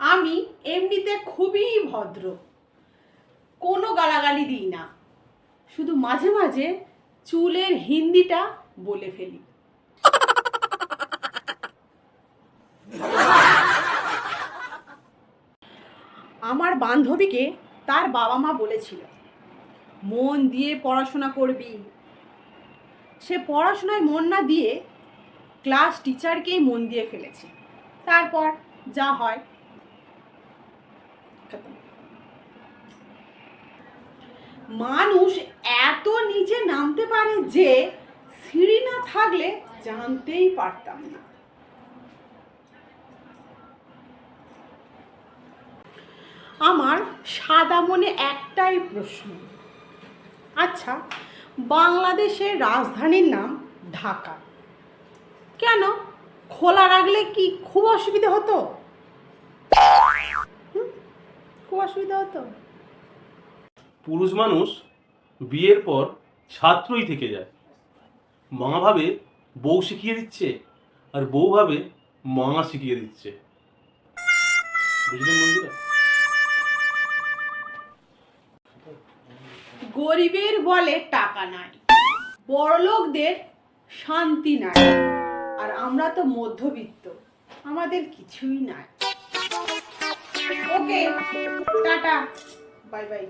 আমি এমনিতে খুবই ভদ্র। কোনো গালাগালি দিই না। শুধু মাঝে মাঝে চুলের হিন্দিটা বলে ফেলি। আমার বান্ধবীকে তার বাবা মা বলেছিল, মন দিয়ে পড়াশোনা করবি। সে পড়াশোনায় মন না দিয়ে ক্লাস টিচারকেই মন দিয়ে ফেলেছে। তারপর যা হয় খতম। মানুষ এত নিচে নামতে পারে যে সিঁড়ি না থাকলে জানতেই পারতাম না। আমার সাদা মনে একটাই প্রশ্ন। আচ্ছা বাংলাদেশের রাজধানীর নাম ঢাকা। কেন? খোলা রাখলে কি খুব অসুবিধা হতো? অসুবিধা হতো? পুরুষ মানুষ বিয়ের পর ছাত্রই থেকে যায়। মা ভাবে বউ শিখিয়ে দিচ্ছে আর বউ ভাবে মা শিখিয়ে দিচ্ছে। বুঝলেন বন্ধুরা? গরিবের বলে টাকা নাই বড়লোকদের শান্তি নাই। আর আমরা তো মধ্যবিত্ত আমাদের কিছুই নাই। Okay, tata. Bye bye.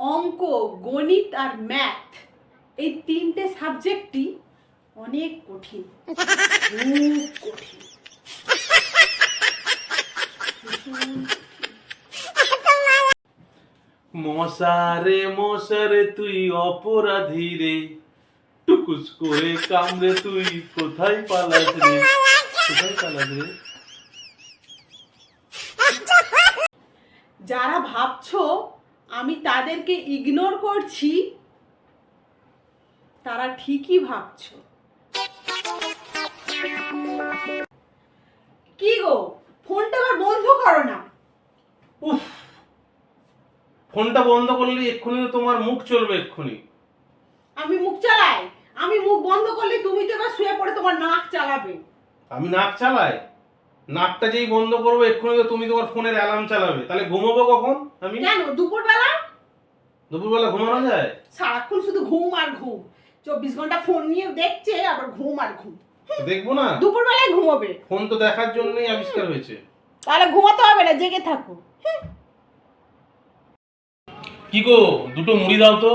অঙ্ক, গণিত আর ম্যাথ, এই তিনটে সাবজেক্টই অনেক কঠিন। মশারে মশারে, তুই অপরাধী রে। টুকুস করে কামড়ে তুই কোথায় পালাস রে? কোথায় যারা ভাবছ আমি তাদেরকে ইগনোর করছি তারা ঠিকই ভাবছ। কি গো? ফোনটা আবার বন্ধ করো না। উফ। ফোনটা বন্ধ করলে এক্ষুনি তো তোমার মুখ চলবে এক্ষুনি। আমি মুখ চালাই? আমি মুখ বন্ধ করলে তুমি তো এবার শুয়ে পড়ে তোমার নাক চালাবে। আমি নাক চালাই? নাকটা যেই বন্ধ করব এক্ষুনি তো তুমি তোমার ফোনের অ্যালার্ম চালাবে। তাহলে ঘুমাবো কখন আমি? কেন দুপুরবেলা? দুপুরবেলা ঘুমানো যায়? সারাক্ষণ শুধু ঘুম আর ঘুম। চব্বিশ ঘণ্টা ফোন নিয়ে দেখছে আবার ঘুম আর ঘুম। দেখব না? দুপুরবেলায় ঘুমোবে। ফোন তো দেখার জন্যই আবিষ্কার হয়েছে। তাহলে ঘুমাতে হবে না জেগে থাকো। কি গো দুটো মুড়ি দাও তো।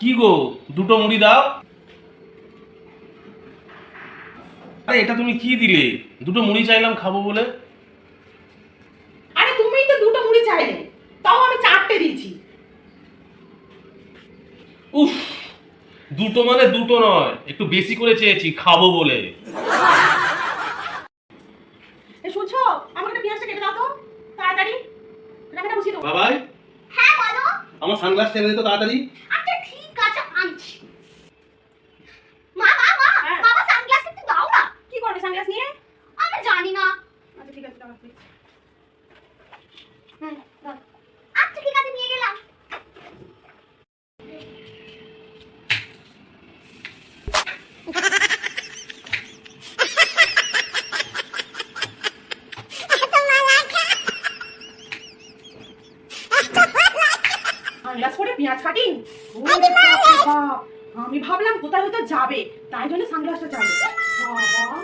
কি গো দুটো মুড়ি দাও। আরে এটা তুমি কি দিলে? দুটো মুড়ি চাইলাম খাব বলে। আরে তুমিই তো দুটো মুড়ি চাইলে। তাও আমি চারটে দিয়েছি। উফ দুটো মানে দুটো নয়। একটু বেশি করে চেয়েছি খাব বলে। এ শুনছো? আমাকে একটা পেঁয়াজটা কেটে দাও তো তাড়াতাড়ি। রান্নাটা বসিয়ে দাও। বাবাই। হ্যাঁ বলো। আমার সানগ্লাস টেনে দিত তাড়াতাড়ি আচ্ছা ঠিক আছে আনছি মা মা মা হ্যাঁ। বাবা সানগ্লাস একটু দাও না কি করবে সানগ্লাস নিয়ে আমি জানি না আচ্ছা ঠিক আছে নিয়ে গেলাম পরে পেঁয়াজ কাটিং। আমি ভাবলাম কোথায় হয়তো যাবে তাই জন্য সানগ্লাসটা চাইলে বাবা